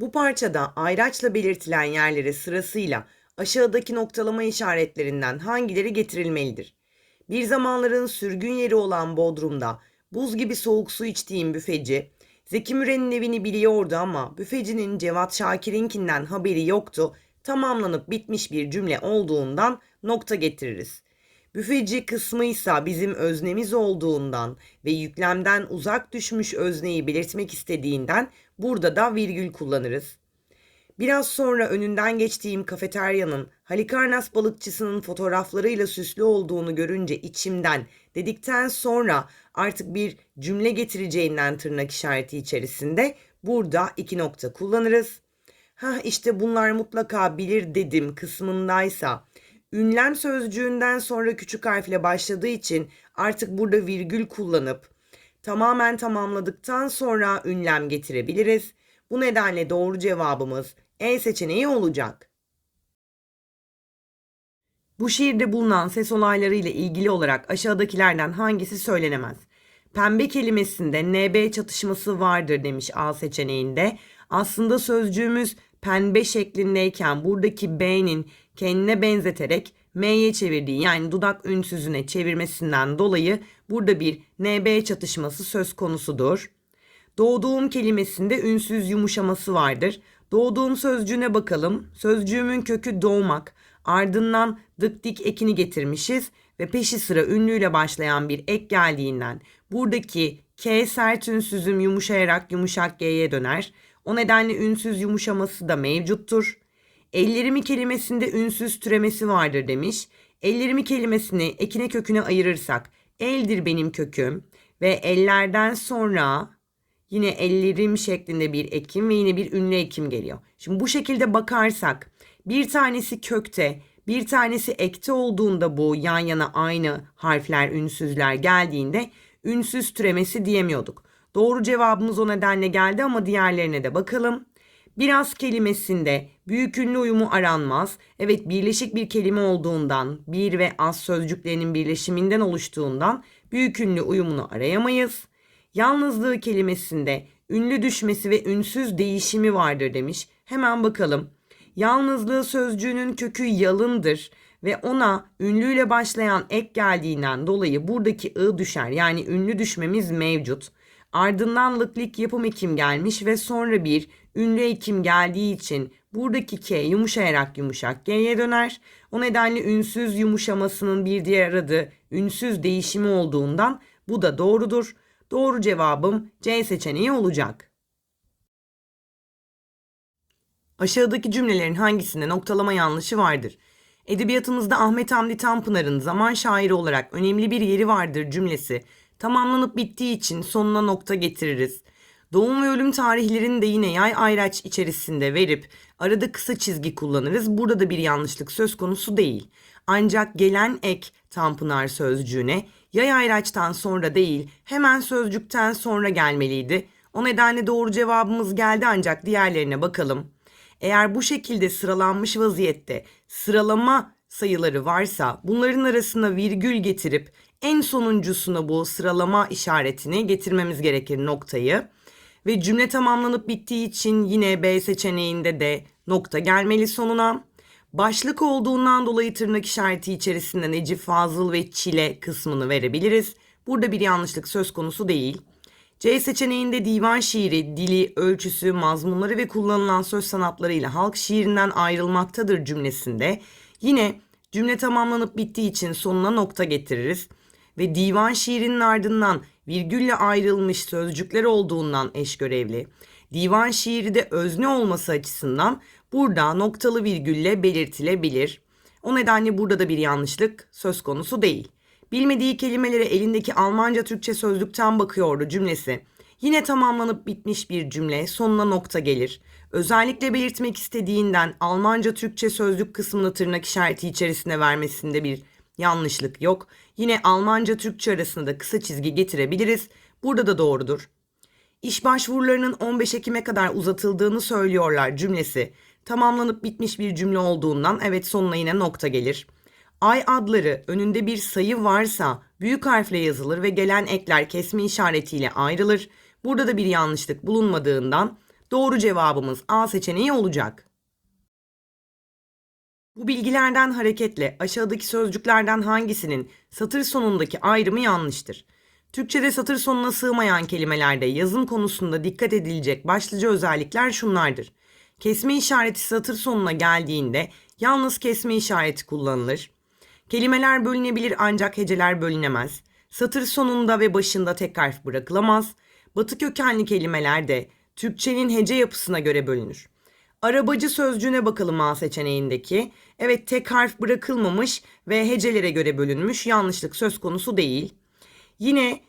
Bu parçada ayraçla belirtilen yerlere sırasıyla aşağıdaki noktalama işaretlerinden hangileri getirilmelidir? Bir zamanların sürgün yeri olan Bodrum'da buz gibi soğuk su içtiğim büfeci, Zeki Müren'in evini biliyordu ama büfecinin Cevat Şakir'inkinden haberi yoktu. Tamamlanıp bitmiş bir cümle olduğundan nokta getiririz. Büfeci kısmıysa bizim öznemiz olduğundan ve yüklemden uzak düşmüş özneyi belirtmek istediğinden burada da virgül kullanırız. Biraz sonra önünden geçtiğim kafeteryanın Halikarnas balıkçısının fotoğraflarıyla süslü olduğunu görünce içimden dedikten sonra artık bir cümle getireceğinden tırnak işareti içerisinde burada iki nokta kullanırız. Ha işte bunlar mutlaka bilir dedim kısmındaysa ünlem sözcüğünden sonra küçük harfle başladığı için artık burada virgül kullanıp tamamen tamamladıktan sonra ünlem getirebiliriz. Bu nedenle doğru cevabımız E seçeneği olacak. Bu şiirde bulunan ses olayları ile ilgili olarak aşağıdakilerden hangisi söylenemez? Pembe kelimesinde NB çatışması vardır demiş A seçeneğinde. Aslında sözcüğümüz pembe şeklindeyken buradaki B'nin kendine benzeterek M'ye çevirdiği yani dudak ünsüzüne çevirmesinden dolayı burada bir NB çatışması söz konusudur. Doğduğum kelimesinde ünsüz yumuşaması vardır. Doğduğum sözcüğüne bakalım. Sözcüğümün kökü doğmak. Ardından dık dik ekini getirmişiz ve peşi sıra ünlüyle başlayan bir ek geldiğinden buradaki K sert ünsüzüm yumuşayarak yumuşak G'ye döner. O nedenle ünsüz yumuşaması da mevcuttur. Ellerimi kelimesinde ünsüz türemesi vardır demiş. Ellerimi kelimesini ekine köküne ayırırsak eldir benim köküm ve ellerden sonra yine ellerim şeklinde bir ekim ve yine bir ünlü ekim geliyor. Şimdi bu şekilde bakarsak bir tanesi kökte bir tanesi ekte olduğunda bu yan yana aynı harfler ünsüzler geldiğinde ünsüz türemesi diyemiyorduk. Doğru cevabımız o nedenle geldi ama diğerlerine de bakalım. Biraz kelimesinde büyük ünlü uyumu aranmaz. Evet birleşik bir kelime olduğundan, bir ve az sözcüklerinin birleşiminden oluştuğundan büyük ünlü uyumunu arayamayız. Yalnızlığı kelimesinde ünlü düşmesi ve ünsüz değişimi vardır demiş. Hemen bakalım. Yalnızlığı sözcüğünün kökü yalındır ve ona ünlüyle başlayan ek geldiğinden dolayı buradaki ı düşer. Yani ünlü düşmemiz mevcut. Ardından lıklik yapım ekim gelmiş ve sonra bir ünlü ekim geldiği için buradaki K yumuşayarak yumuşak G'ye döner. O nedenle ünsüz yumuşamasının bir diğer adı ünsüz değişimi olduğundan bu da doğrudur. Doğru cevabım C seçeneği olacak. Aşağıdaki cümlelerin hangisinde noktalama yanlışı vardır? Edebiyatımızda Ahmet Hamdi Tanpınar'ın zaman şairi olarak önemli bir yeri vardır cümlesi tamamlanıp bittiği için sonuna nokta getiririz. Doğum ve ölüm tarihlerini de yine yay ayraç içerisinde verip arada kısa çizgi kullanırız. Burada da bir yanlışlık söz konusu değil. Ancak gelen ek Tanpınar sözcüğüne yay ayraçtan sonra değil hemen sözcükten sonra gelmeliydi. O nedenle doğru cevabımız geldi ancak diğerlerine bakalım. Eğer bu şekilde sıralanmış vaziyette sıralama sayıları varsa bunların arasına virgül getirip en sonuncusuna bu sıralama işaretini getirmemiz gerekir noktayı. Ve cümle tamamlanıp bittiği için yine B seçeneğinde de nokta gelmeli sonuna. Başlık olduğundan dolayı tırnak işareti içerisinde Necip Fazıl ve Çile kısmını verebiliriz. Burada bir yanlışlık söz konusu değil. C seçeneğinde divan şiiri, dili, ölçüsü, mazmunları ve kullanılan söz sanatlarıyla halk şiirinden ayrılmaktadır cümlesinde. Yine cümle tamamlanıp bittiği için sonuna nokta getiririz ve divan şiirinin ardından virgülle ayrılmış sözcükler olduğundan eş görevli. Divan şiiri de özne olması açısından burada noktalı virgülle belirtilebilir. O nedenle burada da bir yanlışlık söz konusu değil. Bilmediği kelimelere elindeki Almanca Türkçe sözlükten bakıyordu cümlesi. Yine tamamlanıp bitmiş bir cümle sonuna nokta gelir. Özellikle belirtmek istediğinden Almanca Türkçe sözlük kısmını tırnak işareti içerisinde vermesinde bir yanlışlık yok. Yine Almanca Türkçe arasında da kısa çizgi getirebiliriz. Burada da doğrudur. İş başvurularının 15 Ekim'e kadar uzatıldığını söylüyorlar cümlesi. Tamamlanıp bitmiş bir cümle olduğundan evet sonuna yine nokta gelir. Ay adları önünde bir sayı varsa büyük harfle yazılır ve gelen ekler kesme işaretiyle ayrılır. Burada da bir yanlışlık bulunmadığından Doğru cevabımız A seçeneği olacak. Bu bilgilerden hareketle aşağıdaki sözcüklerden hangisinin satır sonundaki ayrımı yanlıştır? Türkçede satır sonuna sığmayan kelimelerde yazım konusunda dikkat edilecek başlıca özellikler şunlardır. Kesme işareti satır sonuna geldiğinde yalnız kesme işareti kullanılır. Kelimeler bölünebilir ancak heceler bölünemez. Satır sonunda ve başında tek harf bırakılamaz. Batı kökenli kelimeler de Türkçenin hece yapısına göre bölünür. Arabacı sözcüğüne bakalım A seçeneğindeki. Evet tek harf bırakılmamış ve hecelere göre bölünmüş. Yanlışlık söz konusu değil. Yine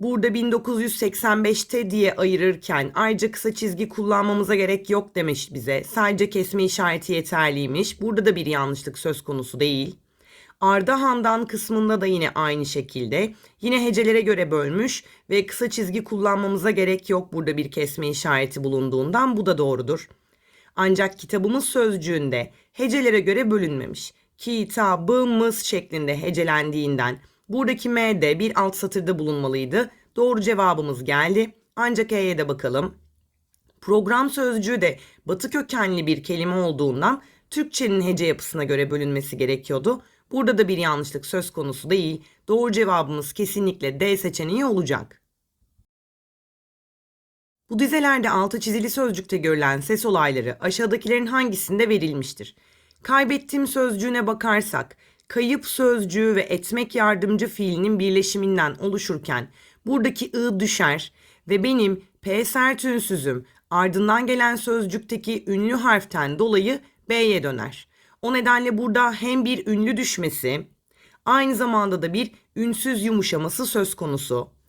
burada 1985'te diye ayırırken ayrıca kısa çizgi kullanmamıza gerek yok demiş bize. Sadece kesme işareti yeterliymiş. Burada da bir yanlışlık söz konusu değil. Ardahan'dan kısmında da yine aynı şekilde. Yine hecelere göre bölmüş ve kısa çizgi kullanmamıza gerek yok burada bir kesme işareti bulunduğundan bu da doğrudur. Ancak kitabımız sözcüğünde hecelere göre bölünmemiş. Kitabımız şeklinde hecelendiğinden buradaki M de bir alt satırda bulunmalıydı. Doğru cevabımız geldi. Ancak E'ye de bakalım. Program sözcüğü de batı kökenli bir kelime olduğundan Türkçenin hece yapısına göre bölünmesi gerekiyordu. Burada da bir yanlışlık söz konusu değil. Doğru cevabımız kesinlikle D seçeneği olacak. Bu dizelerde altı çizili sözcükte görülen ses olayları aşağıdakilerin hangisinde verilmiştir? Kaybettiğim sözcüğüne bakarsak, kayıp sözcüğü ve etmek yardımcı fiilinin birleşiminden oluşurken buradaki ı düşer ve benim P sert ünsüzüm ardından gelen sözcükteki ünlü harften dolayı B'ye döner. O nedenle burada hem bir ünlü düşmesi, aynı zamanda da bir ünsüz yumuşaması söz konusu.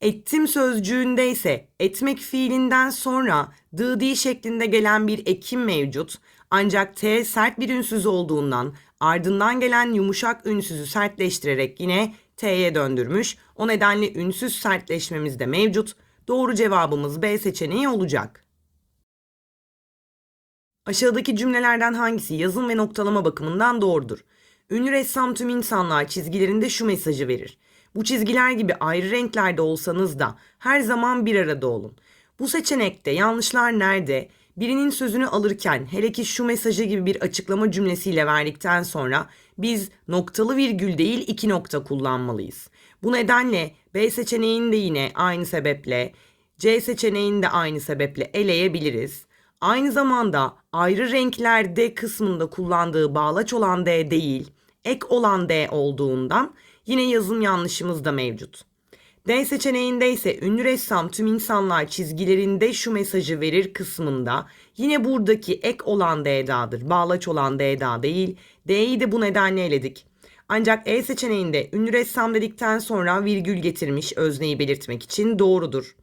Ettim sözcüğünde ise etmek fiilinden sonra dıdi şeklinde gelen bir ekim mevcut. Ancak T sert bir ünsüz olduğundan ardından gelen yumuşak ünsüzü sertleştirerek yine T'ye döndürmüş. O nedenle ünsüz sertleşmemiz de mevcut. Doğru cevabımız B seçeneği olacak. Aşağıdaki cümlelerden hangisi yazım ve noktalama bakımından doğrudur? Ünlü ressam tüm insanlığa çizgilerinde şu mesajı verir. Bu çizgiler gibi ayrı renklerde olsanız da her zaman bir arada olun. Bu seçenekte yanlışlar nerede? Birinin sözünü alırken hele ki şu mesajı gibi bir açıklama cümlesiyle verdikten sonra biz noktalı virgül değil iki nokta kullanmalıyız. Bu nedenle B seçeneğini de yine aynı sebeple, C seçeneğini de aynı sebeple eleyebiliriz. Aynı zamanda ayrı renklerde kısmında kullandığı bağlaç olan D değil, ek olan D olduğundan yine yazım yanlışımız da mevcut. D seçeneğinde ise ünlü ressam tüm insanlar çizgilerinde şu mesajı verir kısmında yine buradaki ek olan D'dadır. Bağlaç olan D'da değil. D'yi de bu nedenle eledik. Ancak E seçeneğinde ünlü ressam dedikten sonra virgül getirmiş özneyi belirtmek için doğrudur.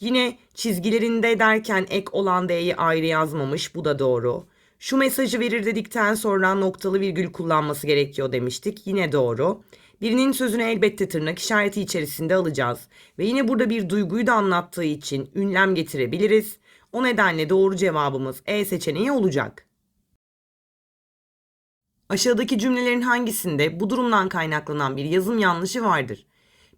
Yine çizgilerinde derken ek olan D'yi ayrı yazmamış bu da doğru. Şu mesajı verir dedikten sonra noktalı virgül kullanması gerekiyor demiştik. Yine doğru. Birinin sözünü elbette tırnak işareti içerisinde alacağız. Ve yine burada bir duyguyu da anlattığı için ünlem getirebiliriz. O nedenle doğru cevabımız E seçeneği olacak. Aşağıdaki cümlelerin hangisinde bu durumdan kaynaklanan bir yazım yanlışı vardır?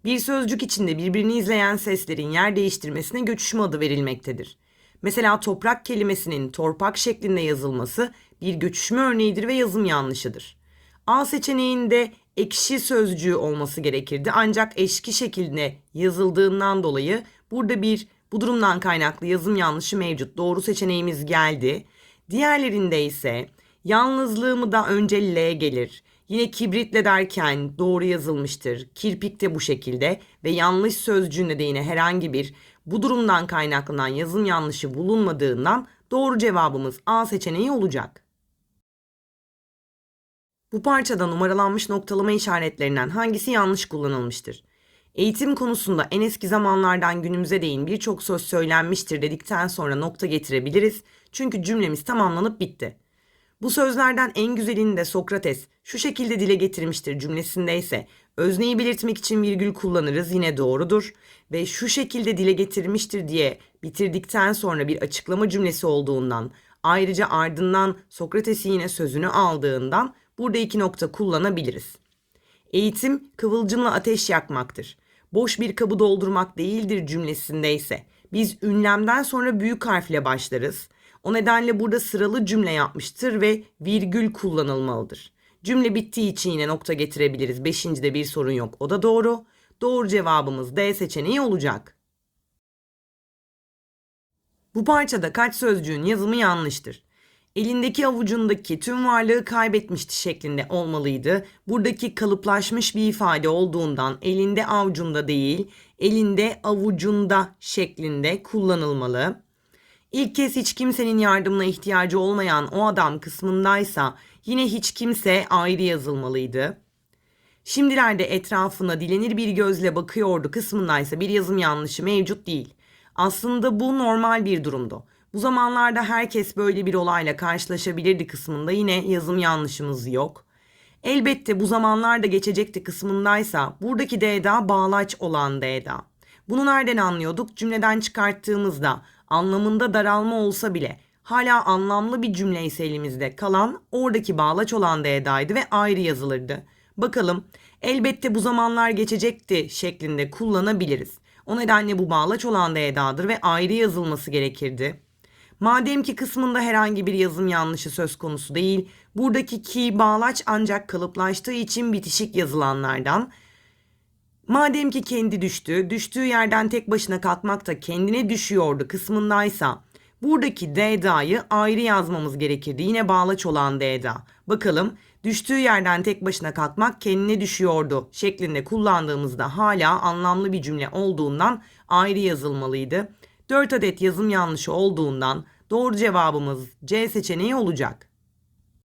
Bir sözcük içinde birbirini izleyen seslerin yer değiştirmesine göçüşme adı verilmektedir. Mesela toprak kelimesinin torpak şeklinde yazılması bir göçüşme örneğidir ve yazım yanlışıdır. A seçeneğinde ekşi sözcüğü olması gerekirdi ancak eşki şeklinde yazıldığından dolayı burada bir bu durumdan kaynaklı yazım yanlışı mevcut. Doğru seçeneğimiz geldi. Diğerlerinde ise yalnızlığımı da önce L gelir. Yine kibritle derken doğru yazılmıştır. Kirpik de bu şekilde ve yanlış sözcüğünde de yine herhangi bir bu durumdan kaynaklanan yazım yanlışı bulunmadığından doğru cevabımız A seçeneği olacak. Bu parçada numaralanmış noktalama işaretlerinden hangisi yanlış kullanılmıştır? Eğitim konusunda en eski zamanlardan günümüze değin birçok söz söylenmiştir dedikten sonra nokta getirebiliriz. Çünkü cümlemiz tamamlanıp bitti. Bu sözlerden en güzelini de Sokrates şu şekilde dile getirmiştir cümlesinde ise özneyi belirtmek için virgül kullanırız yine doğrudur ve şu şekilde dile getirmiştir diye bitirdikten sonra bir açıklama cümlesi olduğundan ayrıca ardından Sokrates'i yine sözünü aldığından burada iki nokta kullanabiliriz. Eğitim kıvılcımla ateş yakmaktır. Boş bir kabı doldurmak değildir cümlesinde ise Biz ünlemden sonra büyük harfle başlarız. O nedenle burada sıralı cümle yapmıştır ve virgül kullanılmalıdır. Cümle bittiği için yine nokta getirebiliriz. Beşincide bir sorun yok. O da doğru. Doğru cevabımız D seçeneği olacak. Bu parçada kaç sözcüğün yazımı yanlıştır? Elindeki avucundaki tüm varlığı kaybetmişti şeklinde olmalıydı. Buradaki kalıplaşmış bir ifade olduğundan elinde avucunda değil, elinde avucunda şeklinde kullanılmalı. İlk kez hiç kimsenin yardımına ihtiyacı olmayan o adam kısmındaysa yine hiç kimse ayrı yazılmalıydı. Şimdilerde etrafına dilenir bir gözle bakıyordu kısmındaysa bir yazım yanlışı mevcut değil. Aslında bu normal bir durumdu. Bu zamanlarda herkes böyle bir olayla karşılaşabilirdi kısmında yine yazım yanlışımız yok. Elbette bu zamanlarda geçecekti kısmındaysa buradaki D'da bağlaç olan D'da. Bunu nereden anlıyorduk? Cümleden çıkarttığımızda anlamında daralma olsa bile hala anlamlı bir cümle ise elimizde kalan oradaki bağlaç olan D'daydı ve ayrı yazılırdı. Bakalım elbette bu zamanlar geçecekti şeklinde kullanabiliriz. O nedenle bu bağlaç olan D'dadır ve ayrı yazılması gerekirdi. Madem ki kısmında herhangi bir yazım yanlışı söz konusu değil, buradaki ki bağlaç ancak kalıplaştığı için bitişik yazılanlardan. Madem ki kendi düştü, düştüğü yerden tek başına kalkmak da kendine düşüyordu kısmındaysa, buradaki D'da'yı ayrı yazmamız gerekirdi. Yine bağlaç olan D'da. Bakalım düştüğü yerden tek başına kalkmak kendine düşüyordu şeklinde kullandığımızda hala anlamlı bir cümle olduğundan ayrı yazılmalıydı. 4 adet yazım yanlışı olduğundan doğru cevabımız C seçeneği olacak.